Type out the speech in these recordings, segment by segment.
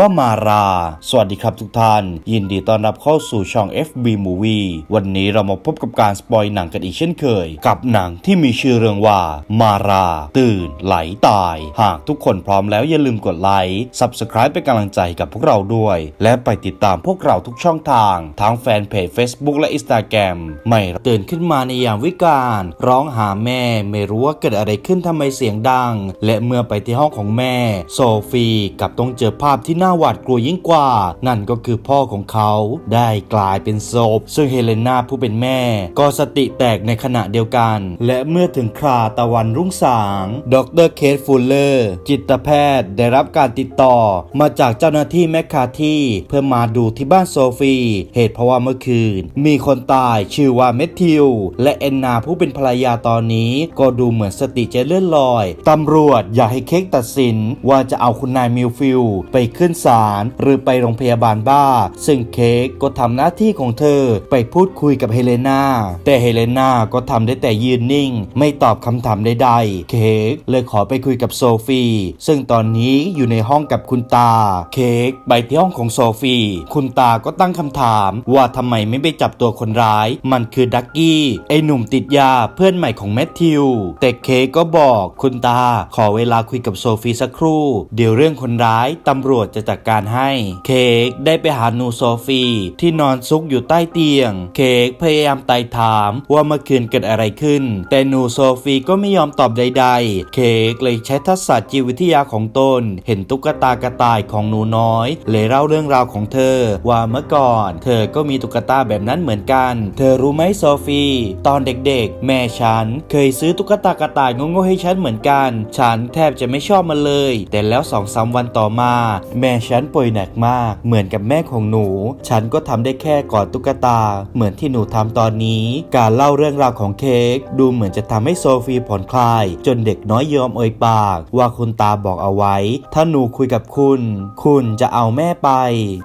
ว่ามารา สวัสดีครับทุกท่าน ยินดีต้อนรับเข้าสู่ช่อง FB Movie วันนี้เรามาพบกับการสปอยหนังกันอีกเช่นเคย กับหนังที่มีชื่อเรื่องว่า มารา ตื่น ไหลตาย หากทุกคนพร้อมแล้วอย่าลืมกดไลค์ Subscribe เป็นกำลังใจกับพวกเราด้วย และไปติดตามพวกเราทุกช่องทาง ทั้งแฟนเพจ Facebook และ Instagram ไม่ตื่นขึ้นมาในยามวิกาลร้องหาแม่ ไม่รู้ว่าเกิดอะไรขึ้นทำไมเสียงดัง และเมื่อไปที่ห้องของแม่ โซฟีกับต้องเจอภาพที่น่าหวาดกลัวยิ่งกว่า นั่นก็คือพ่อของเขาได้กลายเป็นศพ ซึ่งเฮเลนาผู้เป็นแม่ ก็สติแตกในขณะเดียวกัน และเมื่อถึงคราตะวันรุ่งสาง ดรเคทฟูลเลอร์ จิตแพทย์ได้รับการติดต่อ มาจากเจ้าหน้าที่แมคคาที่เพื่อมาดูที่บ้านโซฟี เหตุเพราะว่าเมื่อคืน มีคนตายชื่อว่าเมทธิว และแอนนาผู้เป็นภรรยาตอนนี้ ก็ดูเหมือนสติจะเลื่อนลอย ตำรวจอยากให้เค้กตัดสินว่าจะเอาคุณนายมิลฟิลไปขึ้นศาลหรือไปโรงพยาบาลบ้า ซึ่งเค้กก็ทำหน้าที่ของเธอไปพูดคุยกับเฮเลนาแต่เฮเลนาก็ทำได้แต่ยืนนิ่ง ไม่ตอบคำถามใดๆ เค้กเลยขอไปคุยกับโซฟีซึ่งตอนนี้อยู่ในห้องกับคุณตา เค้กไปที่ห้องของโซฟีคุณตาก็ตั้งคำถามว่าทำไมไม่ไปจับตัวคนร้าย มันคือดักกี้ไอหนุ่มติดยาเพื่อนใหม่ของแมทธิวแต่เค้กก็บอกคุณตาขอเวลาคุยกับโซฟีสักครู่ เดี๋ยวเรื่องคนร้ายตำรวจจะจัดการให้ เค้กได้ไปหาหนูโซฟีที่นอนซุกอยู่ใต้เตียง เค้กพยายามไต่ถามว่าเมื่อคืนเกิดอะไรขึ้น แต่หนูโซฟีก็ไม่ยอมตอบใด ๆ เค้กเลยใช้ทักษะจิตวิทยาของตน เห็นตุ๊กตากระต่ายของหนูน้อย เลยเล่าเรื่องราวของเธอ ว่าเมื่อก่อน เธอก็มีตุ๊กตาแบบนั้นเหมือนกัน เธอรู้ไหมโซฟี ตอนเด็กๆ แม่ฉันเคยซื้อตุ๊กตากระต่ายโง่ๆให้ฉันเหมือนกัน ฉันแทบจะไม่ชอบมันเลย แต่แล้วสองสามวันต่อมา แม่ฉันป่วยหนักมาก เหมือนกับแม่ของหนู ฉันก็ทำได้แค่กอดตุ๊กตา เหมือนที่หนูทำตอนนี้ การเล่าเรื่องราวของเค้กดูเหมือนจะทำให้โซฟีผ่อนคลาย จนเด็กน้อยยอมเอ่ยปาก ว่าคุณตาบอกเอาไว้ ถ้าหนูคุยกับคุณ คุณจะเอาแม่ไป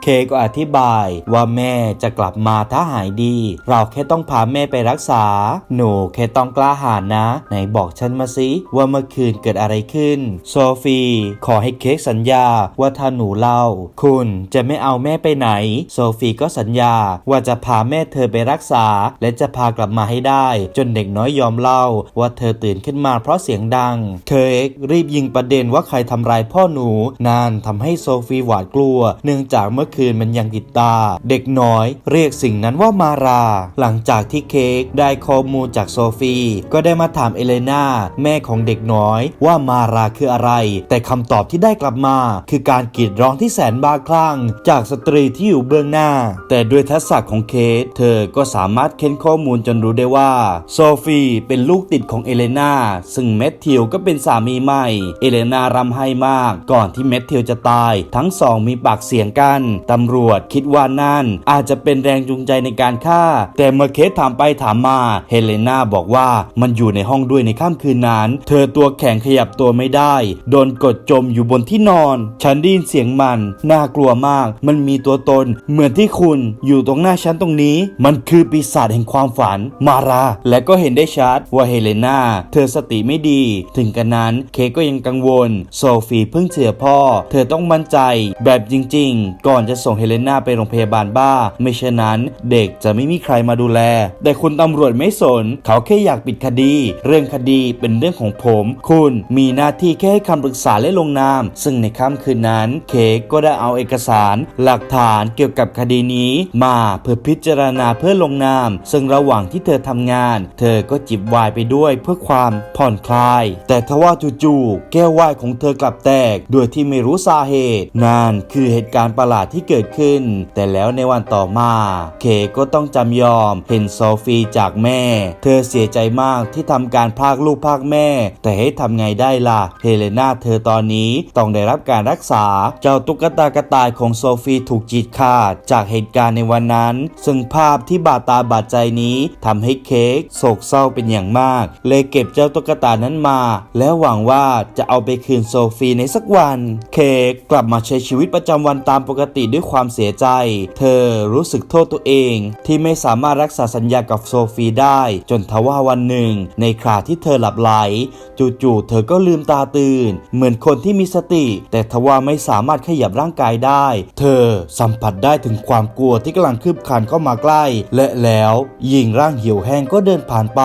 เค้กก็อธิบาย ว่าแม่จะกลับมาถ้าหายดี เราแค่ต้องพาแม่ไปรักษา หนูแค่ต้องกล้าหาญนะ ไหนบอกฉันมาสิว่าเมื่อคืนเกิดอะไรขึ้น โซฟี ขอให้เค้กสัญญาว่าถ้าหนูเล่า คุณจะไม่เอาแม่ไปไหน โซฟีก็สัญญาว่าจะพาแม่เธอไปรักษา และจะพากลับมาให้ได้ จนเด็กน้อยยอมเล่า ว่าเธอตื่นขึ้นมาเพราะเสียงดัง เค้กรีบยิงประเด็นว่าใครทำร้ายพ่อหนูนั่นทำให้โซฟีหวาดกลัว เนื่องจากเมื่อคืนมันยังติดตา เด็กน้อยเรียกสิ่งนั้นว่ามารา หลังจากที่เค้กได้ข้อมูลจากโซฟีก็ได้มาถามเอเลนาแม่ของเด็กน้อยว่ามาราคืออะไร แต่คำตอบที่ได้กลับมา คือการกรีดร้องที่แสนบ้าคลั่งจากสตรีที่อยู่เบื้องหน้า แต่ด้วยทักษะของเคสเธอก็สามารถเค้นข้อมูลจนรู้ได้ว่า โซฟีเป็นลูกติดของเอเลนาซึ่งแมทธิวก็เป็นสามีใหม่ เอเลนารำไห้มาก ก่อนที่แมทธิวจะตาย ทั้งสองมีปากเสียงกันตำรวจคิดว่านั่น อาจจะเป็นแรงจูงใจในการฆ่า แต่เมื่อเคสถามไปถามมาเฮเลนาบอกว่ามันอยู่ในห้องด้วยในค่ำคืนนั้น เธอตัวแข็งขยับตัวไม่ได้ โดนกดจมอยู่บนที่นอน ฉันได้ยินเสียงมันน่ากลัวมาก มันมีตัวตน เหมือนที่คุณอยู่ตรงหน้าฉันตรงนี้ มันคือปีศาจแห่งความฝัน มารา และก็เห็นได้ชัดว่าเฮเลนาเธอสติไม่ดี ถึงกันนั้นเคก็ยังกังวล โซฟีเพิ่งเสียพ่อ เธอต้องมั่นใจแบบจริง ๆ ก่อนจะส่งเฮเลนาไปโรงพยาบาลบ้า ไม่เช่นนั้น เด็กจะไม่มีใครมาดูแล แต่คุณตำรวจไม่สน เขาแค่อยากปิดคดี เรื่องคดีเป็นเรื่องของผม คุณมีหน้าที่แค่ให้คำปรึกษาและลงนาม ซึ่งในค่ำคืนนั้นเคกก็ได้เอาเอกสาร หลักฐานเกี่ยวกับคดีนี้ มาเพื่อพิจารณาเพื่อลงนาม ซึ่งระหว่างที่เธอทำงาน เธอก็จิบไวน์ไปด้วยเพื่อความผ่อนคลาย แต่ทว่าจู่ๆแก้วไวน์ของเธอกลับแตกโดยที่ไม่รู้สาเหตุนั่นคือเหตุการณ์ประหลาดที่เกิดขึ้น แต่แล้วในวันต่อมา เคกก็ต้องจำยอมเห็นโซฟีจากแม่ เธอเสียใจมากที่ทำการพากลูกพากแม่ แต่ให้ทำไงได้ล่ะเฮเลนาเธอตอนนี้ต้องได้รับการรักษาเจ้าาตุ๊กตากระต่ายของโซฟีถูกจีดขาดจากเหตุการณ์ในวันนั้น ซึ่งภาพที่บาดตาบาดใจนี้ทำให้เค้กโศกเศร้าเป็นอย่างมาก เลยเก็บเจ้าตุ๊กตานั้นมา แล้วหวังว่าจะเอาไปคืนโซฟีในสักวัน เค้กกลับมาใช้ชีวิตประจำวันตามปกติด้วยความเสียใจ เธอรู้สึกโทษตัวเอง ที่ไม่สามารถรักษาสัญญากับโซฟีได้ จนทว่าวันหนึ่ง ในคราที่เธอหลับไหล จู่ๆเธอก็ลืมตาตื่น เหมือนคนที่มีสติ แต่ทว่าไม่สามารถขยับร่างกายได้ เธอสัมผัสได้ถึงความกลัวที่กำลังคืบคลานเข้ามาใกล้ และแล้วหญิงร่างเหี่ยวแห้งก็เดินผ่านไป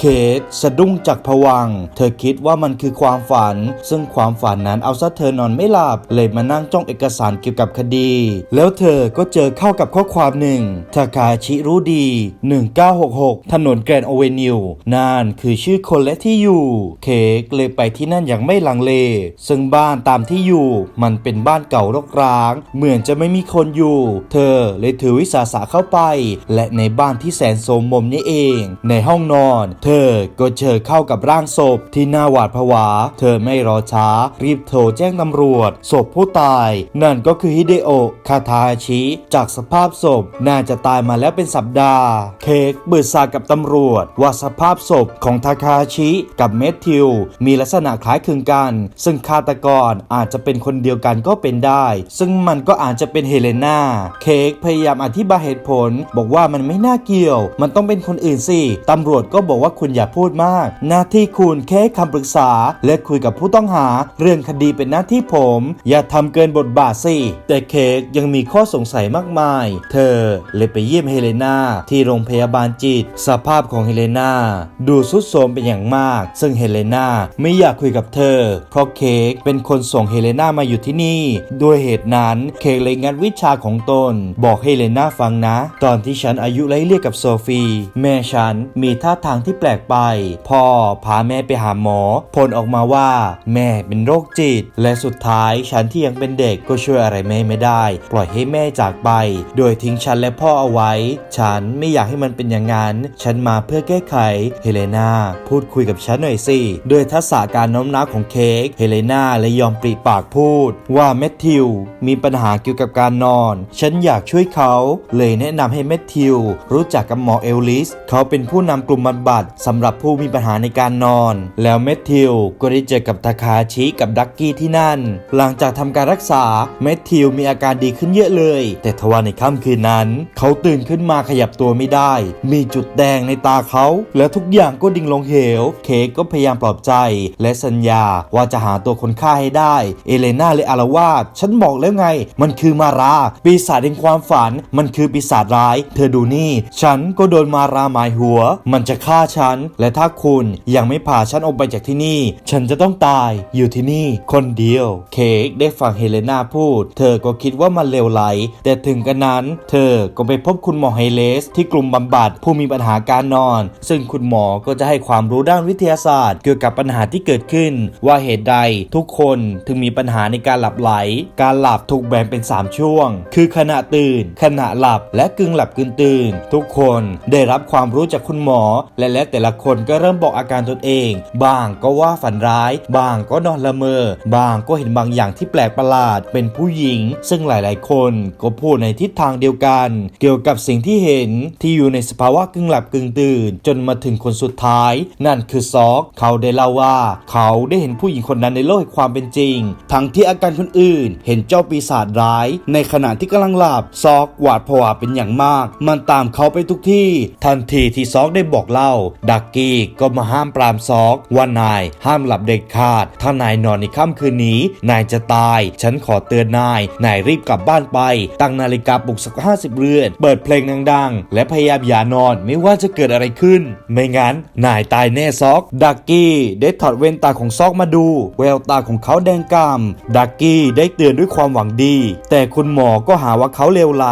เคทสะดุ้งจากผวัง เธอคิดว่ามันคือความฝัน ซึ่งความฝันนั้นเอาซะเธอนอนไม่หลับ เลยมานั่งจ้องเอกสารเกี่ยวกับคดี แล้วเธอก็เจอเข้ากับข้อความหนึ่งทาคาชิรู้ดี 1966 ถนนแกรนด์โอเวนิวนั่นคือชื่อคนและที่อยู่ เคกเลยไปที่นั่นอย่างไม่ลังเล ซึ่งบ้านตามที่อยู่มันเป็นบ้านเก่ารกร้าง เหมือนจะไม่มีคนอยู่ เธอเลยถือวิสาสะเข้าไป และในบ้านที่แสนโสมมมนี้เอง ในห้องนอน เธอก็เจอเข้ากับร่างศพที่น่าหวาดผวา เธอไม่รอช้า รีบโทรแจ้งตำรวจ ศพผู้ตาย นั่นก็คือฮิเดโอคาทาชิ จากสภาพศพน่าจะตายมาแล้วเป็นสัปดาห์ เคกเบิดทรากับตำรวจ ว่าสภาพศพของทาคาชิกับเมทธิว มีลักษณะคล้ายคลึงกัน ซึ่งฆาตกรอาจจะเป็นคนเดียวกันก็เป็นได้ ซึ่งมันก็อาจจะเป็นเฮเลนาเค้กพยายามอธิบายเหตุผล บอกว่ามันไม่น่าเกี่ยว มันต้องเป็นคนอื่นสิตำรวจก็บอกว่าคุณอย่าพูดมาก หน้าที่คุณแค่คำปรึกษา และคุยกับผู้ต้องหา เรื่องคดีเป็นหน้าที่ผม อย่าทำเกินบทบาทสิแต่เค้กยังมีข้อสงสัยมากมาย เธอเลยไปเยี่ยมเฮเลนาที่โรงพยาบาลจิต สภาพของเฮเลนาดูสุดโทรมเป็นอย่างมาก ซึ่งเฮเลนาไม่อยากคุยกับเธอ เพราะเค้กเป็นคนส่งเฮเลนามาอยู่ที่นี่ด้วยเหตุนั้นเคกเลยงัดวิชาของตน บอกให้เฮเลนาฟังนะ ตอนที่ฉันอายุไล่เลี่ยกกับโซฟี แม่ฉันมีท่าทางที่แปลกไป พ่อพาแม่ไปหาหมอ ผลออกมาว่า แม่เป็นโรคจิต และสุดท้ายฉันที่ยังเป็นเด็กก็ช่วยอะไรแม่ไม่ได้ ปล่อยให้แม่จากไป โดยทิ้งฉันและพ่อเอาไว้ ฉันไม่อยากให้มันเป็นอย่างนั้น ฉันมาเพื่อแก้ไข เฮเลนาพูดคุยกับฉันหน่อยสิ ด้วยทักษะการน้อมน้าวของเค้ก เฮเลนาเลยยอมปริปากพูดว่าแมทธิวมีปัญหาเกี่ยวกับการนอน ฉันอยากช่วยเขา เลยแนะนำให้แมทธิวรู้จักกับหมอเอลลิส เขาเป็นผู้นำกลุ่มบำบัดสำหรับผู้มีปัญหาในการนอน แล้วแมทธิวก็ได้เจอกับทาคาชิกับดักกี้ที่นั่น หลังจากทำการรักษาแมทธิวมีอาการดีขึ้นเยอะเลย แต่ทว่าในค่ำคืนนั้น เขาตื่นขึ้นมาขยับตัวไม่ได้ มีจุดแดงในตาเขา แล้วทุกอย่างก็ดิ่งลงเหว เคกก็พยายามปลอบใจ และสัญญาว่าจะหาตัวคนฆ่าให้ได้ เอเลนาเลยอารวาสฉันบอกแล้วไง มันคือมารา ปีศาจแห่งความฝัน มันคือปีศาจร้าย เธอดูนี่ ฉันก็โดนมาราหมายหัว มันจะฆ่าฉัน และถ้าคุณยังไม่พาฉันออกไปจากที่นี่ ฉันจะต้องตายอยู่ที่นี่ คนเดียว เคกได้ฟังเฮเลนาพูด เธอก็คิดว่ามันเลวไหล แต่ถึงกันนั้น เธอก็ไปพบคุณหมอไฮเลส ที่กลุ่มบำบัดผู้มีปัญหาการนอน ซึ่งคุณหมอก็จะให้ความรู้ด้านวิทยาศาสตร์ เกี่ยวกับปัญหาที่เกิดขึ้น ว่าเหตุใดทุกคนถึงมีปัญหาในการหลับไหลการหลับถูกแบ่งเป็น 3 ช่วง คือขณะตื่น ขณะหลับและกึ่งหลับกึ่งตื่น ทุกคนได้รับความรู้จากคุณหมอ และแล้วแต่ละคนก็เริ่มบอกอาการตนเอง บางก็ว่าฝันร้าย บางก็นอนละเมอบางก็เห็นบางอย่างที่แปลกประหลาดเป็นผู้หญิง ซึ่งหลาย ๆ คนก็พูดในทิศทางเดียวกัน เกี่ยวกับสิ่งที่เห็นที่อยู่ในสภาวะกึ่งหลับกึ่งตื่น จนมาถึงคนสุดท้าย นั่นคือซอก เขาได้เล่าว่า เขาได้เห็นผู้หญิงคนนั้นในโลกแห่งความเป็นจริง ทั้งที่อาการคนอื่น เห็นเจ้าปีศาจร้าย ในขณะที่กำลังหลับซอกหวาดผวาเป็นอย่างมาก มันตามเขาไปทุกที่ ทันทีที่ซอกได้บอกเล่า ดักกี้ก็มาห้ามปรามซอกว่านายห้ามหลับเด็ดขาด ถ้านายนอนในค่ำคืนนี้ นายจะตาย ฉันขอเตือนนาย นายรีบกลับบ้านไป ตั้งนาฬิกาปลุกสักห้าสิบเรือน เปิดเพลงดังๆ และพยายามอย่านอนไม่ว่าจะเกิดอะไรขึ้น ไม่งั้นนายตายแน่ซอก ดักกี้ได้ถอดเว้นตาของซอกมาดู แววตาของเขาแดงกำ่ำดักกี้ได้เตือนด้วยความหวังดี แต่คุณหมอก็หาว่าเขาเลวไหล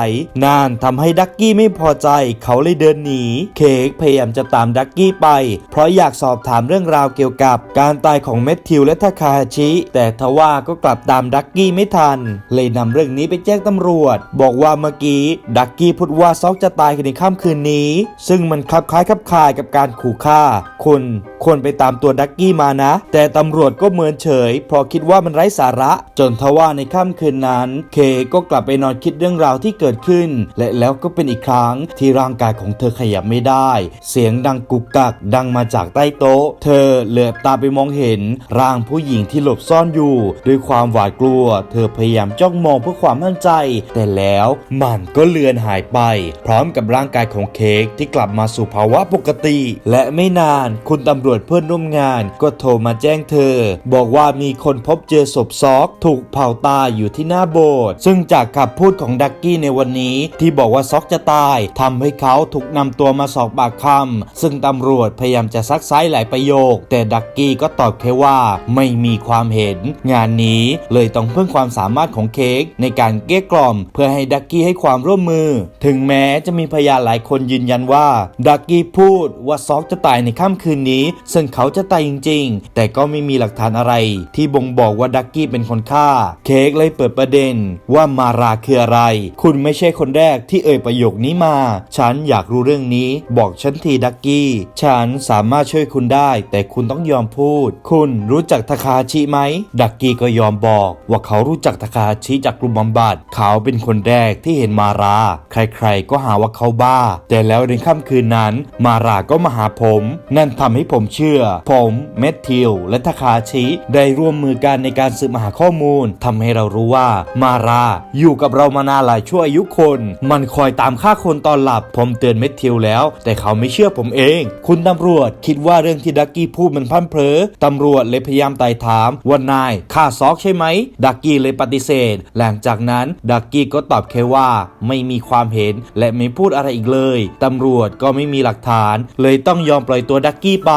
นานทำให้ดักกี้ไม่พอใจ เขาเลยเดินหนี เค้กพยายามจะตามดักกี้ไป เพราะอยากสอบถามเรื่องราวเกี่ยวกับ การตายของเมทธิวและทาคาฮาชิ แต่ทว่าก็กลับตามดักกี้ไม่ทัน เลยนำเรื่องนี้ไปแจ้งตำรวจ บอกว่าเมื่อกี้ดักกี้พูดว่าซอกจะตายในค่ำคืนนี้ ซึ่งมันคลับคล้ายคลับคลายกับการขู่ฆ่าคุณควรไปตามตัวดักกี้มานะ แต่ตำรวจก็เมินเฉยเพราะคิดว่ามันไร้สาระ จนทว่าในค่ำคืนนั้น เคก็กลับไปนอนคิดเรื่องราวที่เกิดขึ้น และแล้วก็เป็นอีกครั้งที่ร่างกายของเธอขยับไม่ได้ เสียงดังกุกกักดังมาจากใต้โต๊ะ เธอเหลือบตาไปมองเห็น ร่างผู้หญิงที่หลบซ่อนอยู่ ด้วยความหวาดกลัว เธอพยายามจ้องมองเพื่อความมั่นใจ แต่แล้วมันก็เลือนหายไป พร้อมกับร่างกายของเค้กที่กลับมาสู่ภาวะปกติ และไม่นานคุณตำรวจเพื่อนร่วมงาน ก็โทรมาแจ้งเธอ บอกว่ามีคนพบเจอศพซอกถูกเผาตายอยู่ที่หน้าโบสถ์ซึ่งจากคำพูดของดักกี้ในวันนี้ที่บอกว่าซอกจะตายทำให้เขาถูกนำตัวมาสอบปากคำซึ่งตำรวจพยายามจะซักไซ้หลายประโยค แต่ดักกี้ก็ตอบแค่ว่าไม่มีความเห็น งานนี้เลยต้องพึ่งความสามารถของเค้กในการเกลี้ยกล่อม เพื่อให้ดักกี้ให้ความร่วมมือ ถึงแม้จะมีพยานหลายคนยืนยันว่าดักกี้พูดว่าซอกจะตายในค่ำคืนนี้ ซึ่งเขาจะตายจริง ๆ แต่ก็ไม่มีหลักฐานอะไร ที่บ่งบอกว่าดักกี้เป็นคนฆ่าเค้กเลยเปิดประเด็นว่ามาราคืออะไร คุณไม่ใช่คนแรกที่เอ่ยประโยคนี้มา ฉันอยากรู้เรื่องนี้ บอกฉันทีดักกี้ ฉันสามารถช่วยคุณได้ แต่คุณต้องยอมพูด คุณรู้จักทาคาชิไหม ดักกี้ก็ยอมบอก ว่าเขารู้จักทาคาชิจากกลุ่มบำบัด เขาเป็นคนแรกที่เห็นมารา ใครๆก็หาว่าเขาบ้า แต่แล้วในค่ำคืนนั้น มาราก็มาหาผม นั่นทำให้ผมเชื่อ ผม เมทธิวและทาคาชิได้ร่วมมือกันในการสืบหาข้อมูลทำให้เรารู้ว่ามาราอยู่กับเรามานานหลายชั่วอายุคน มันคอยตามฆ่าคนตอนหลับ ผมเตือนเมทิวแล้ว แต่เขาไม่เชื่อผมเอง คุณตำรวจคิดว่าเรื่องที่ดักกี้พูดมันพร่ำเพอตำรวจเลยพยายามไต่ถามว่านายฆ่าซอกใช่ไหม ดักกี้เลยปฏิเสธ หลังจากนั้นดักกี้ก็ตอบแค่ว่า ไม่มีความเห็นและไม่พูดอะไรอีกเลยตำรวจก็ไม่มีหลักฐาน เลยต้องยอมปล่อยตัวดักกี้ไป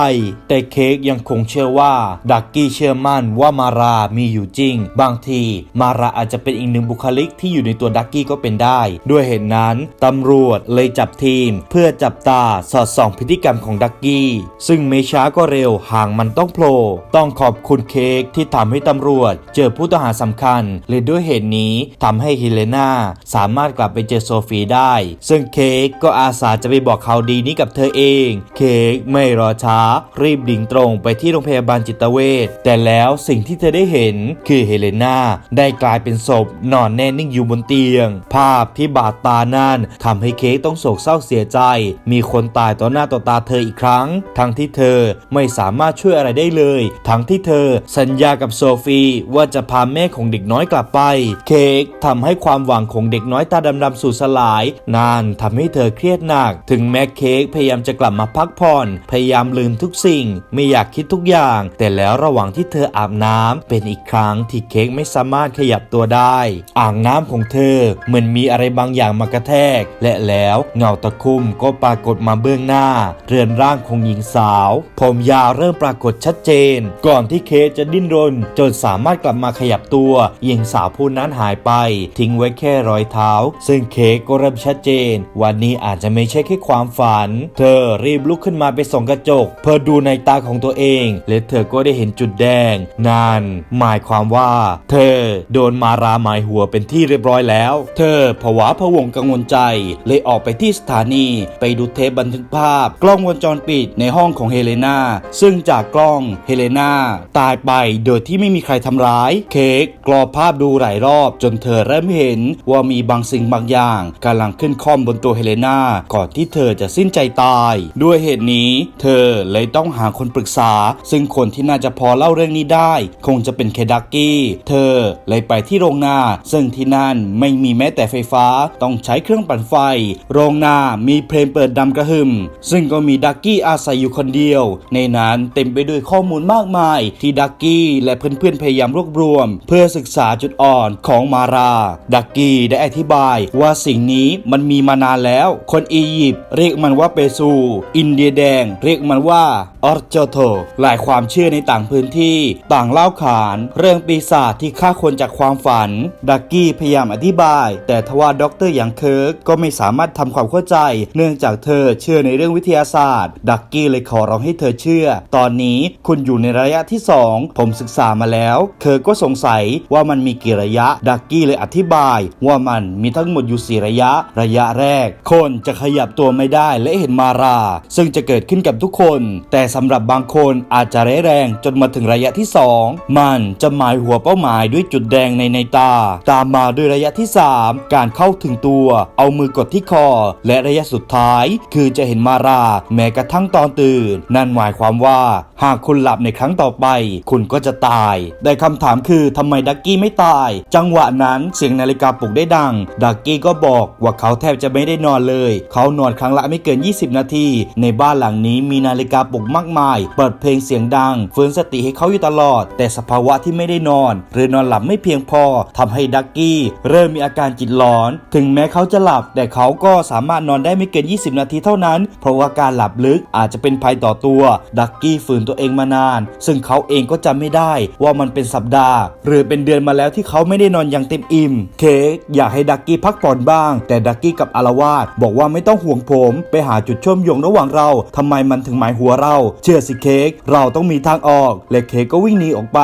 แต่เค้กยังคงเชื่อว่า ดักกี้เชื่อมั่นว่ามารามีอยู่จริง บางทีมาราอาจจะเป็นอีกหนึ่งบุคลิกที่อยู่ในตัวดักกี้ก็เป็นได้ ด้วยเหตุนั้นตำรวจเลยจับทีม เพื่อจับตาสอดส่องพฤติกรรมของดักกี้ ซึ่งไม่ช้าก็เร็วห่างมันต้องโผล่ต้องขอบคุณเค้กที่ทำให้ตำรวจ เจอผู้ต้องหาสำคัญเลยด้วยเหตุนี้ทำให้ฮิเลนาสามารถกลับไปเจอโซฟีได้ ซึ่งเค้กก็อาสาจะไปบอกข่าวดีนี้กับเธอเอง เค้กไม่รอช้า รีบดิ่งตรงไปที่โรงพยาบาลจิตเวชแต่แล้วสิ่งที่เธอได้เห็นคือเฮเลนาได้กลายเป็นศพนอนแน่นิ่งอยู่บนเตียง ภาพที่บาดตานั่นทำให้เค้กต้องโศกเศร้าเสียใจ มีคนตายต่อหน้าต่อตาเธออีกครั้ง ทั้งที่เธอไม่สามารถช่วยอะไรได้เลย ทั้งที่เธอสัญญากับโซฟีว่าจะพาแม่ของเด็กน้อยกลับไป เค้กทำให้ความหวังของเด็กน้อยตาดำๆสูญสลาย นานทำให้เธอเครียดหนัก ถึงแม้เค้กพยายามจะกลับมาพักผ่อน พยายามลืมทุกสิ่ง ไม่อยากคิดทุกอย่าง แต่แล้วระหว่างที่เธออาบน้ำเป็นอีกครั้งที่เค้กไม่สามารถขยับตัวได้ อ่างน้ำของเธอเหมือนมีอะไรบางอย่างมากระแทก และแล้วเงาตะคุ่มก็ปรากฏมาเบื้องหน้า เรือนร่างของหญิงสาว ผมยาวเริ่มปรากฏชัดเจน ก่อนที่เค้กจะดิ้นรน จนสามารถกลับมาขยับตัวหญิงสาวผู้นั้นหายไป ทิ้งไว้แค่รอยเท้า ซึ่งเค้กก็เริ่มชัดเจน วันนี้อาจจะไม่ใช่แค่ความฝัน เธอรีบลุกขึ้นมาไปส่องกระจก เพื่อดูในตาของตัวเอง และเธอก็ได้เห็นจุดแดง นั่นหมายความว่าเธอโดนมาราหมายหัวเป็นที่เรียบร้อยแล้ว เธอผวาพะวงกังวลใจ เลยออกไปที่สถานีไปดูเทปบันทึกภาพ กล้องวงจรปิดในห้องของเฮเลนาซึ่งจากกล้องเฮเลนาตายไปโดยที่ไม่มีใครทำร้าย เค้กกรอภาพดูหลายรอบ จนเธอเริ่มเห็นว่ามีบางสิ่งบางอย่างกำลังขึ้นคล่อมบนตัวเฮเลนาก่อนที่เธอจะสิ้นใจตาย ด้วยเหตุนี้เธอเลยต้องหาคนปรึกษา ซึ่งคนที่น่าจะพอเล่าเรื่องนี้ได้ คงจะเป็นเคดักกี้เธอเลยไปที่โรงนา ซึ่งที่นั่นไม่มีแม้แต่ไฟฟ้าต้องใช้เครื่องปั่นไฟ โรงนามีเพลงเปิดดำกระหึ่มซึ่งก็มีดักกี้อาศัยอยู่คนเดียว ในนั้นเต็มไปด้วยข้อมูลมากมาย ที่ดักกี้และเพื่อนๆพยายามรวบรวม เพื่อศึกษาจุดอ่อนของมารา ดักกี้ได้อธิบายว่าสิ่งนี้มันมีมานานแล้ว คนอียิปต์เรียกมันว่าเปซู อินเดียแดง เรียกมันว่าออร์โจโตหลายความเชื่อในต่างพื้นที่ ต่างเล่าขาน เรื่องปีศาจที่ฆ่าคนจากความฝัน ดักกี้พยายามอธิบาย แต่ทว่าด็อกเตอร์อย่างเคิร์กก็ไม่สามารถทำความเข้าใจ เนื่องจากเธอเชื่อในเรื่องวิทยาศาสตร์ ดักกี้เลยขอร้องให้เธอเชื่อ ตอนนี้คุณอยู่ในระยะที่ 2 ผมศึกษามาแล้ว เคิร์กก็สงสัยว่ามันมีกี่ระยะ ดักกี้เลยอธิบาย ว่ามันมีทั้งหมดอยู่สี่ระยะ ระยะแรก คนจะขยับตัวไม่ได้และเห็นมารา ซึ่งจะเกิดขึ้นกับทุกคน แต่สำหรับบางคนอาจจะร้ายแรงจนมาถึงระยะที่ 2 มันจะหมายหัวเป้าหมายด้วยจุดแดงในในตา ตามมาด้วยระยะที่ 3 การเข้าถึงตัว เอามือกดที่คอ และระยะสุดท้าย คือจะเห็นมาราแม้กระทั่งตอนตื่น นั่นหมายความว่า หากคุณหลับในครั้งต่อไป คุณก็จะตาย แต่คำถามคือทำไมดักกี้ไม่ตาย จังหวะนั้นเสียงนาฬิกาปลุกได้ดัง ดักกี้ก็บอกว่าเขาแทบจะไม่ได้นอนเลย เขานอนครั้งละไม่เกิน 20 นาที ในบ้านหลังนี้มีนาฬิกาปลุกมากมาย เปิดเพลงเสียงดังฟื้นสติให้เขาอยู่ตลอด แต่สภาวะที่ไม่ได้นอนหรืออนอนหลับไม่เพียงพอทำให้ดักกี้เริ่มมีอาการจิตหลอน ถึงแม้เขาจะหลับ แต่เขาก็สามารถนอนได้ไม่เกิน 20 นาทีเท่านั้น เพราะว่าการหลับลึกอาจจะเป็นภัยต่อตัว ดักกี้ฝืนตัวเองมานาน ซึ่งเขาเองก็จำไม่ได้ว่ามันเป็นสัปดาห์ หรือเป็นเดือนมาแล้วที่เขาไม่ได้นอนอย่างเต็มอิ่ม เค้กอยากให้ดักกี้พักผ่อนบ้าง แต่ดักกี้กับอารวาสบอกว่าไม่ต้องห่วงผม ไปหาจุดเชื่อมโยงระหว่างเราทำไมมันถึงหมายหัวเรา เชื่อสิเค้กเราต้องมีทางออก และเค้กก็วิ่งหนีออกไป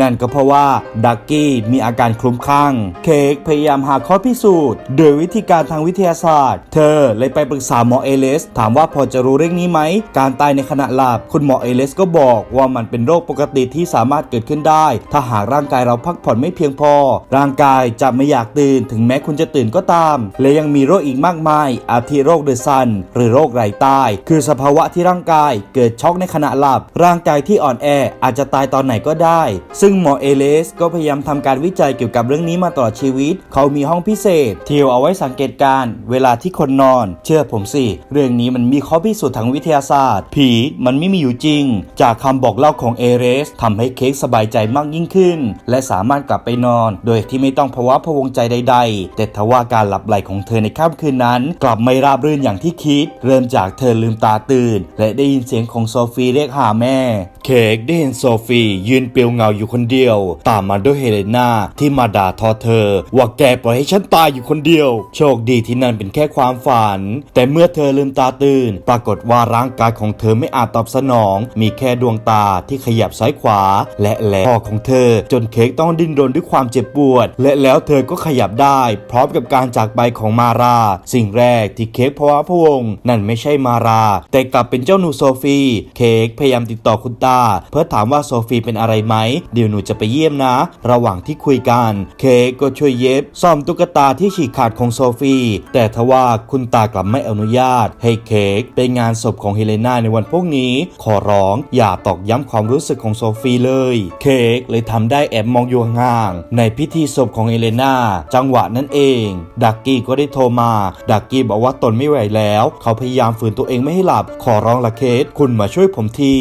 นั่นก็เพราะว่าดักกี้มีอาการคลุ้มคลั่ง เค้กพยายามหาข้อพิสูจน์โดยวิธีการทางวิทยาศาสตร์ เธอเลยไปปรึกษาหมอเอเลส ถามว่าพอจะรู้เรื่องนี้ไหม การตายในขณะหลับ คุณหมอเอเลสก็บอกว่ามันเป็นโรคปกติที่สามารถเกิดขึ้นได้ ถ้าหากร่างกายเราพักผ่อนไม่เพียงพอ ร่างกายจะไม่อยากตื่น ถึงแม้คุณจะตื่นก็ตาม และยังมีโรคอีกมากมาย อาทิโรคเดอะซัน หรือโรคไหลใต้คือสภาวะที่ร่างกายเกิดช็อกในขณะหลับ ร่างกายที่อ่อนแออาจจะตายตอนไหนก็ได้ ซึ่งหมอเอเลสก็พพยายามทำการวิจัยเกี่ยวกับเรื่องนี้มาตลอดชีวิต เขามีห้องพิเศษที่เอาไว้สังเกตการณ์เวลาที่คนนอน เชื่อผมสิ เรื่องนี้มันมีข้อพิสูจน์ทางวิทยาศาสตร์ ผีมันไม่มีอยู่จริง จากคำบอกเล่าของเอเรสทำให้เค้กสบายใจมากยิ่งขึ้น และสามารถกลับไปนอน โดยที่ไม่ต้องภาวะพวงใจใด ๆ แต่ทว่าการหลับไหลของเธอในค่ำคืนนั้น กลับไม่ราบรื่นอย่างที่คิด เริ่มจากเธอลืมตาตื่น และได้ยินเสียงของโซฟีเรียกหาแม่ เค้กได้เห็นโซฟียืนเปลียวเงาอยู่คนเดียว ตามมาด้วยเฮเลนาที่มาด่าทอเธอ ว่าแกปล่อยให้ฉันตายอยู่คนเดียว โชคดีที่นั่นเป็นแค่ความฝัน แต่เมื่อเธอลืมตาตื่น ปรากฏว่าร่างกายของเธอไม่อาจตอบสนอง มีแค่ดวงตาที่ขยับซ้ายขวา และแหลคอของเธอ จนเค้กต้องดิ้นรนด้วยความเจ็บปวด และแล้วเธอก็ขยับได้ พร้อมกับการจากไปของมารา สิ่งแรกที่เค้กพะวะพวง นั่นไม่ใช่มารา แต่กลับเป็นเจ้าหนูโซฟีเค้กพยายามติดต่อคุณตา เพื่อถามว่าโซฟีเป็นอะไรไหมเดี๋ยวหนูจะไปเยี่ยมนะระหว่างที่คุยกัน เคก็ช่วยเย็บซ่อมตุ๊กตาที่ฉีกขาดของโซฟี แต่ทว่าคุณตากลับไม่อนุญาต ให้เคกไปงานศพของเฮเลนาในวันพวกนี้ ขอร้องอย่าตอกย้ำความรู้สึกของโซฟีเลย เคกเลยทำได้แอบมองอยู่ห่างในพิธีศพของเฮเลนาจังหวะนั้นเอง ดักกี้ก็ได้โทรมา ดักกี้บอกว่าตนไม่ไหวแล้ว เขาพยายามฝืนตัวเองไม่ให้หลับ ขอร้องละเคสคุณมาช่วยผมที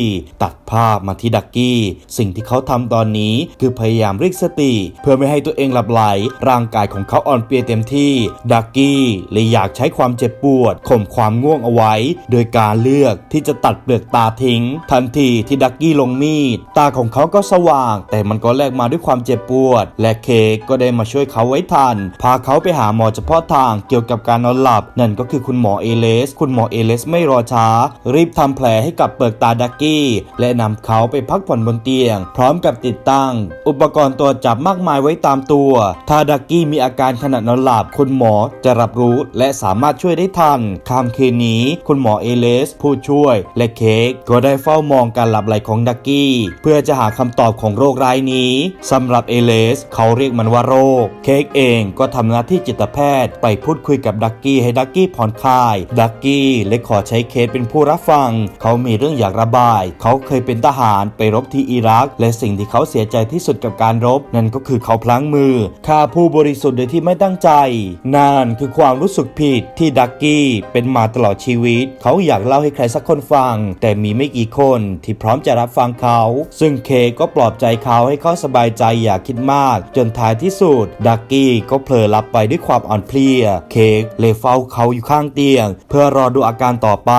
ตัดภาพมาที่ดักกี้ สิ่งที่เขาทำตอนนี้คือพยายามเรียกสติ เพื่อไม่ให้ตัวเองหลับไหล ร่างกายของเขาอ่อนเพลียเต็มที่ ดักกี้เลยอยากใช้ความเจ็บปวดข่มความง่วงเอาไว้ โดยการเลือกที่จะตัดเปลือกตาทิ้ง ทันทีที่ดักกี้ลงมีด ตาของเขาก็สว่าง แต่มันก็แลกมาด้วยความเจ็บปวด และเคก็ได้มาช่วยเขาไว้ทัน พาเขาไปหาหมอเฉพาะทางเกี่ยวกับการนอนหลับ นั่นก็คือคุณหมอเอเลส คุณหมอเอเลสไม่รอช้า รีบทำแผลให้กับเปลือกตาดักกี้ และนำเขาไปพักผ่อนบนเตียง พร้อมกับติดตั้ง อุปกรณ์อนตัวจับมากมายไว้ตามตัว ถ้าดักกี้มีอาการขณะนอนหลับคุณหมอจะรับรู้และสามารถช่วยได้ทันค่ำคืนนี้ คุณหมอเอเลส ผู้ช่วย และเค้กก็ได้เฝ้ามองการหลับไหลของดักกี้ เพื่อจะหาคำตอบของโรคร้ายนี้สำหรับเอเลส เขาเรียกมันว่าโรค เค้กเองก็ทำหน้าที่จิตแพทย์ ไปพูดคุยกับดักกี้ให้ดักกี้ผ่อนคลาย ดักกี้เลยขอใช้เคสเป็นผู้รับฟัง เขามีเรื่องอยากระบาย เขาเคยเป็นทหารไปรบที่อิรัก และสิ่งที่เขาเสียใจที่สุดกับการรบ นั่นก็คือเขาพลั้งมือฆ่าผู้บริสุทธิ์โดยที่ไม่ตั้งใจนั่นคือความรู้สึกผิดที่ดักกี้เป็นมาตลอดชีวิต เขาอยากเล่าให้ใครสักคนฟัง แต่มีไม่กี่คนที่พร้อมจะรับฟังเขา ซึ่งเคก็ปลอบใจเขาให้เขาสบายใจอย่าคิดมาก จนท้ายที่สุด ดักกี้ก็เผลอหลับไปด้วยความอ่อนเพลีย เคกเลยเฝ้าเขาอยู่ข้างเตียง เพื่อรอดูอาการต่อไป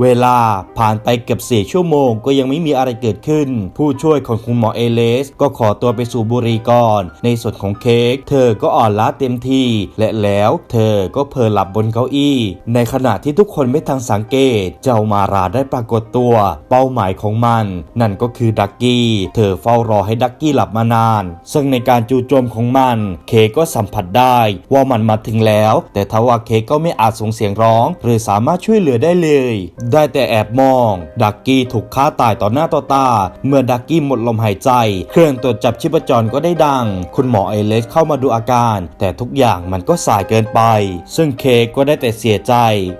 เวลาผ่านไปเกือบสี่ชั่วโมง ก็ยังไม่มีอะไรเกิดขึ้น ผู้ช่วยของคุณหมอเอเลส ก็ขอตัวไปสู่บุรีก่อน ในส่วนของเค้กเธอก็อ่อนล้าเต็มที่ และแล้วเธอก็เผลอหลับบนเก้าอี้ ในขณะที่ทุกคนไม่ทันสังเกต เจ้ามาราได้ปรากฏตัว เป้าหมายของมัน นั่นก็คือดักกี้ เธอเฝ้ารอให้ดักกี้หลับมานาน ซึ่งในการจู่โจมของมัน เคกก็สัมผัสได้ว่ามันมาถึงแล้ว แต่ทว่าเคกก็ไม่อาจส่งเสียงร้อง หรือสามารถช่วยเหลือได้เลย ได้แต่แอบมอง ดักกี้ถูกฆ่าตายต่อหน้าต่อตา เมื่อดักกี้หมดลมหายใจ เครื่องตรวจจับชีพจรก็ได้ดัง คุณหมอเอเลสเข้ามาดูอาการ แต่ทุกอย่างมันก็สายเกินไป ซึ่งเคก็ได้แต่เสียใจ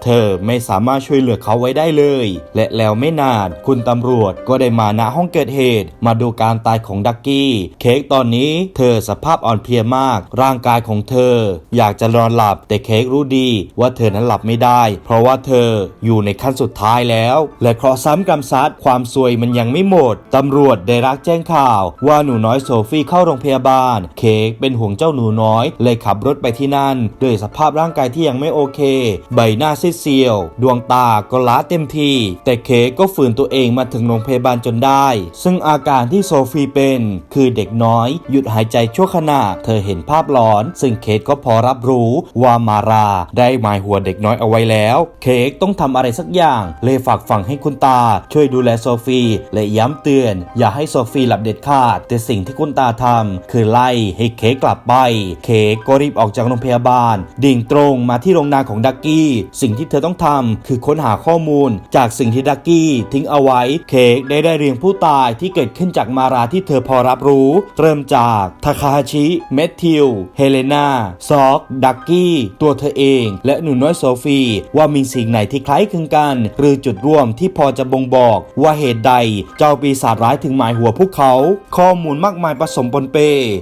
เธอไม่สามารถช่วยเหลือเขาไว้ได้เลย และแล้วไม่นานคุณตำรวจก็ได้มาณห้องเกิดเหตุ มาดูการตายของดักกี้ เคกตอนนี้เธอสภาพอ่อนเพลียมาก ร่างกายของเธอ อยากจะนอนหลับแต่เคกรู้ดีว่าเธอนั้นหลับไม่ได้ เพราะว่าเธออยู่ในขั้นสุดท้ายแล้ว และเคราะห์ซ้ำกรรมซัดความซวยมันยังไม่หมดตำรวจได้รับแจ้งข่าวว่าหนูน้อยโซฟีฟีเข้าโรงพยาบาล เค้กเป็นห่วงเจ้าหนูน้อย เลยขับรถไปที่นั่นด้วยสภาพร่างกายที่ยังไม่โอเค ใบหน้าซีดเซียว ดวงตาก็ล้าเต็มทีแต่เค้กก็ฝืนตัวเองมาถึงโรงพยาบาลจนได้ ซึ่งอาการที่โซฟีเป็น คือเด็กน้อย หยุดหายใจชั่วขณะเธอเห็นภาพหลอน ซึ่งเค้กก็พอรับรู้ว่ามาราได้หมายหัวเด็กน้อยเอาไว้แล้ว เค้กต้องทำอะไรสักอย่างเลยฝากฝังให้คุณตา ช่วยดูแลโซฟีและย้ำเตือน อย่าให้โซฟีหลับเด็ดขาด แต่สิ่งที่คุณตาทำคือไล่ให้เคกกลับไป เคกก็รีบออกจากโรงพยาบาล ดิ่งตรงมาที่โรงนาของดักกี้ สิ่งที่เธอต้องทำคือค้นหาข้อมูล จากสิ่งที่ดักกี้ทิ้งเอาไว้ เคกได้ได้เรียงผู้ตายที่เกิดขึ้นจากมาราที่เธอพอรับรู้ เริ่มจากทาคาฮาชิ เมทธิว เฮเลนาซอกดักกี้ ตัวเธอเอง และหนูน้อยโซฟีว่ามีสิ่งไหนที่คล้ายคลึงกัน หรือจุดร่วมที่พอจะบ่งบอก ว่าเหตุใดเจ้าปีศาจร้ายถึงหมายหัวพวกเขา ข้อมูลมากมายผสมปนเป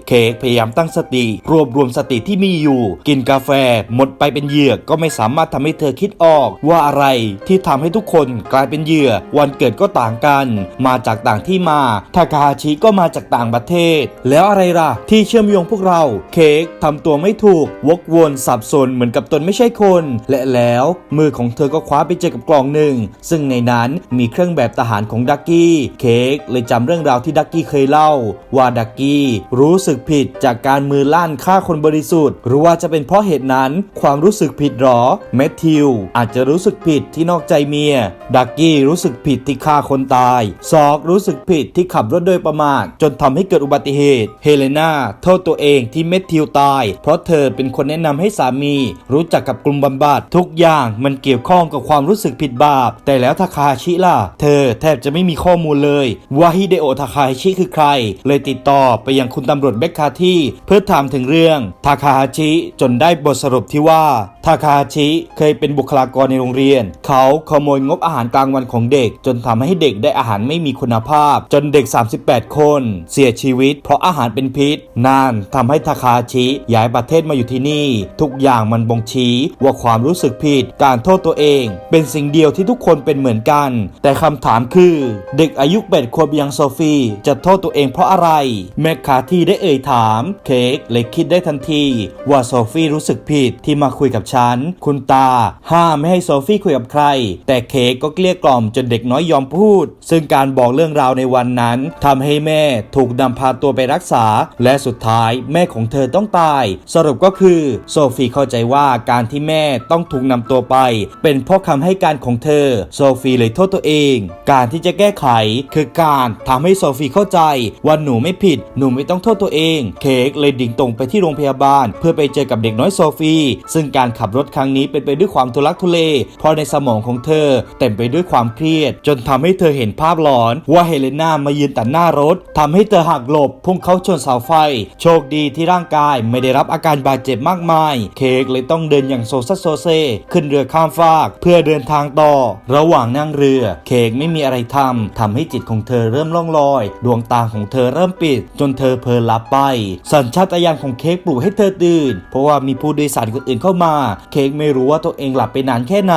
เค้กพยายามตั้งสติ รวบรวมสติที่มีอยู่ กินกาแฟ หมดไปเป็นเหยือกก็ไม่สามารถทำให้เธอคิดออก ว่าอะไรที่ทำให้ทุกคนกลายเป็นเหยื่อ วันเกิดก็ต่างกัน มาจากต่างที่มาทาคาฮาชิก็มาจากต่างประเทศ แล้วอะไรล่ะ ที่เชื่อมโยงพวกเรา เค้กทำตัวไม่ถูก วกวนสับสนเหมือนกับตนไม่ใช่คน และแล้วมือของเธอก็คว้าไปเจอกับกล่องหนึ่ง ซึ่งในนั้นมีเครื่องแบบทหารของดักกี้ เค้กเลยจำเรื่องราวที่ดักกี้เคยเล่าว่าดักกี้ รู้สึกผิดจากการมือลั่นฆ่าคนบริสุทธิ์ หรือว่าจะเป็นเพราะเหตุนั้นความรู้สึกผิดหรอแมทธิวอาจจะรู้สึกผิดที่นอกใจเมีย ดักกี้รู้สึกผิดที่ฆ่าคนตาย ซอกรู้สึกผิดที่ขับรถโดยประมาทจนทำให้เกิดอุบัติเหตุ เฮเลนาโทษตัวเองที่เมทธิวตาย เพราะเธอเป็นคนแนะนำให้สามี รู้จักกับกลุ่มบำบัดทุกอย่างมันเกี่ยวข้องกับความรู้สึกผิดบาป แต่แล้วทาคาชิล่ะ เธอแทบจะไม่มีข้อมูลเลยว่าฮิเดโอทาคาชิคือใคร เลยติดต่อไปยังคุณตำรวจเบคคาที่เพื่อถามถึงเรื่องทาคาฮาชิจนได้บทสรุปที่ว่า ทาคาชิเคยเป็นบุคลากรในโรงเรียน เขาขโมยงบอาหารกลางวันของเด็ก จนทำให้เด็กได้อาหารไม่มีคุณภาพ จนเด็ก 38 คน เสียชีวิต เพราะอาหารเป็นพิษนั่นทำให้ทาคาชิย้ายประเทศมาอยู่ที่นี่ ทุกอย่างมันบ่งชี้ว่าความรู้สึกผิด การโทษตัวเอง เป็นสิ่งเดียวที่ทุกคนเป็นเหมือนกัน แต่คำถามคือ เด็กอายุแปดขวบย่างโซฟีจะโทษตัวเองเพราะอะไร แมคคาที่ได้เอ่ยถาม เค้กเลยคิดได้ทันที ว่าโซฟีรู้สึกผิดที่มาคุยกับฉันคุณตา ห้ามไม่ให้โซฟีคุยกับใคร แต่เค้กก็เกลี้ยกล่อมจนเด็กน้อยยอมพูด ซึ่งการบอกเรื่องราวในวันนั้นทำให้แม่ถูกนำพาตัวไปรักษา และสุดท้ายแม่ของเธอต้องตาย สรุปก็คือโซฟีเข้าใจว่าการที่แม่ต้องถูกนำตัวไป เป็นเพราะคำให้การของเธอ โซฟีเลยโทษตัวเอง การที่จะแก้ไขคือการทำให้โซฟีเข้าใจว่าหนูไม่ผิด หนูไม่ต้องโทษตัวเอง เค้กเลยดิ่งตรงไปที่โรงพยาบาล เพื่อไปเจอกับเด็กน้อยโซฟี ซึ่งการขับรถครั้งนี้เป็นไปด้วยความทุลักทุเล เพราะในสมองของเธอ เต็มไปด้วยความเครียด จนทำให้เธอเห็นภาพหลอน ว่าเฮเลนามายืนตัดหน้ารถทำให้เธอหักหลบพุ่งเข้าชนเสาไฟ โชคดีที่ร่างกายไม่ได้รับอาการบาดเจ็บมากมาย เคกเลยต้องเดินอย่างโซซัสโซเซ ขึ้นเรือข้ามฟาก เพื่อเดินทางต่อ ระหว่างนั่งเรือ เคกไม่มีอะไรทำทำให้จิตของเธอเริ่มล่องลอย ดวงตาของเธอเริ่มปิด จนเธอเพลินหลับไป สัญชาตญาณของเคกปลุกให้เธอตื่น เพราะว่ามีผู้โดยสารคนอื่นเข้ามาเค้กไม่รู้ว่าตัวเองหลับไปนานแค่ไหน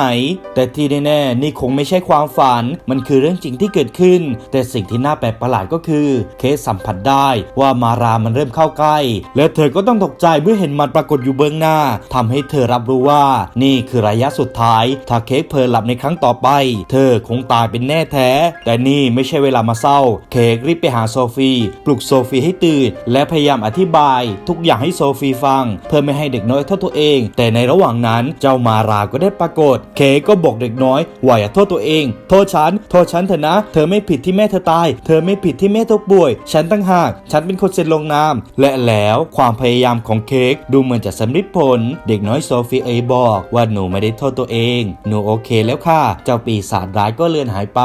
แต่ที่แน่ๆนี่คงไม่ใช่ความฝัน มันคือเรื่องจริงที่เกิดขึ้น แต่สิ่งที่น่าแปลกประหลาดก็คือ เค้กสัมผัสได้ว่ามารามันเริ่มเข้าใกล้ และเธอก็ต้องตกใจเมื่อเห็นมันปรากฏอยู่เบื้องหน้าทำให้เธอรับรู้ว่า นี่คือระยะสุดท้าย ถ้าเค้กเพลินหลับในครั้งต่อไป เธอคงตายเป็นแน่แท้ แต่นี่ไม่ใช่เวลามาเศร้า เค้กรีบไปหาโซฟีปลุกโซฟีให้ตื่นและพยายามอธิบาย ทุกอย่างให้โซฟีฟัง เพื่อไม่ให้เด็กน้อยโทษตัวเอง แต่ในระหว่างหว่างนั้นเจ้ามาราก็ได้ปรากฏ เคกก็บอกเด็กน้อยว่าอย่าโทษตัวเอง โทษฉัน โทษฉันเถอะนะ เธอไม่ผิดที่แม่เธอตาย เธอไม่ผิดที่แม่เธอป่วย ฉันตั้งหาก ฉันเป็นคนเซ็นลงนาม และแล้วความพยายามของเคกดูเหมือนจะสำลิดผล เด็กน้อยโซฟีเอบอกว่าหนูไม่ได้โทษตัวเอง หนูโอเคแล้วค่ะ เจ้าปีศาจร้ายก็เลือนหายไป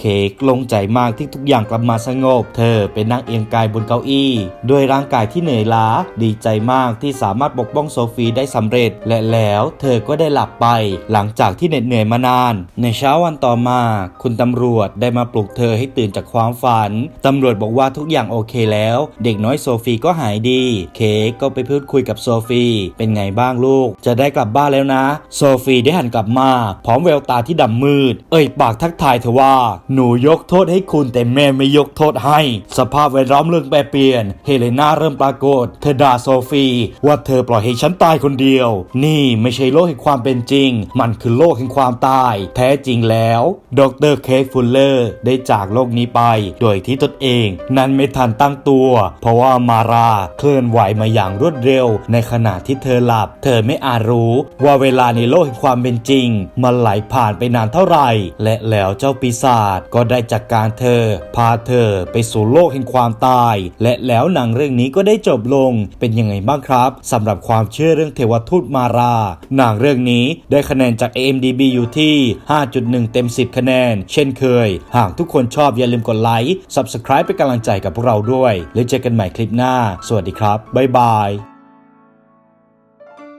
เคกลงใจมากที่ทุกอย่างกลับมาสงบ เธอเป็นนั่งเอียงกายบนเก้าอี้ด้วยร่างกายที่เหนื่อยล้า ดีใจมากที่สามารถปกป้องโซฟีได้สำเร็จและแล้แล้ว เธอก็ได้หลับไป หลังจากที่เหน็ดเหนื่อยมานาน ในเช้าวันต่อมา คุณตำรวจได้มาปลุกเธอให้ตื่นจากความฝัน ตำรวจบอกว่าทุกอย่างโอเคแล้ว เด็กน้อยโซฟีก็หายดี เค้กก็ไปพูดคุยกับโซฟีเป็นไงบ้างลูก จะได้กลับบ้านแล้วนะ โซฟีได้หันกลับมา พร้อมแววตาที่ดำมืด เอ่ยปากทักทายเธอว่า หนูยกโทษให้คุณแต่แม่ไม่ยกโทษให้ สภาพแวดล้อมเรื่องแปรเปลี่ยน เฮเลนาเริ่มปรากฏ เธอด่าโซฟี ว่าเธอปล่อยให้ฉันตายคนเดียว นี่ไม่ใช่โลกแห่งความเป็นจริง มันคือโลกแห่งความตาย แท้จริงแล้ว ดรเคกฟูลเลอร์ได้จากโลกนี้ไป โดยที่ตนเอง นั้นไม่ทันตั้งตัว เพราะว่ามาราเคลื่อนไหวมาอย่างรวดเร็ว ในขณะที่เธอหลับ เธอไม่อาจรู้ว่าเวลาในโลกแห่งความเป็นจริง มันไหลผ่านไปนานเท่าไหร่ และแล้วเจ้าปีศาจก็ได้จัดกการเธอ พาเธอไปสู่โลกแห่งความตาย และแล้วหนังเรื่องนี้ก็ได้จบลงเป็นยังไงบ้างครับสำหรับความเชื่อเรื่องเทวทูตมาราหนังเรื่องนี้ได้คะแนนจาก AMDB อยู่ที่ 5.1 เต็ม 10 คะแนน เช่นเคย หากทุกคนชอบอย่าลืมกดไลค์ Subscribe เป็นกำลังใจกับพวกเราด้วย แล้วเจอกันใหม่คลิปหน้า สวัสดีครับ บ๊ายบาย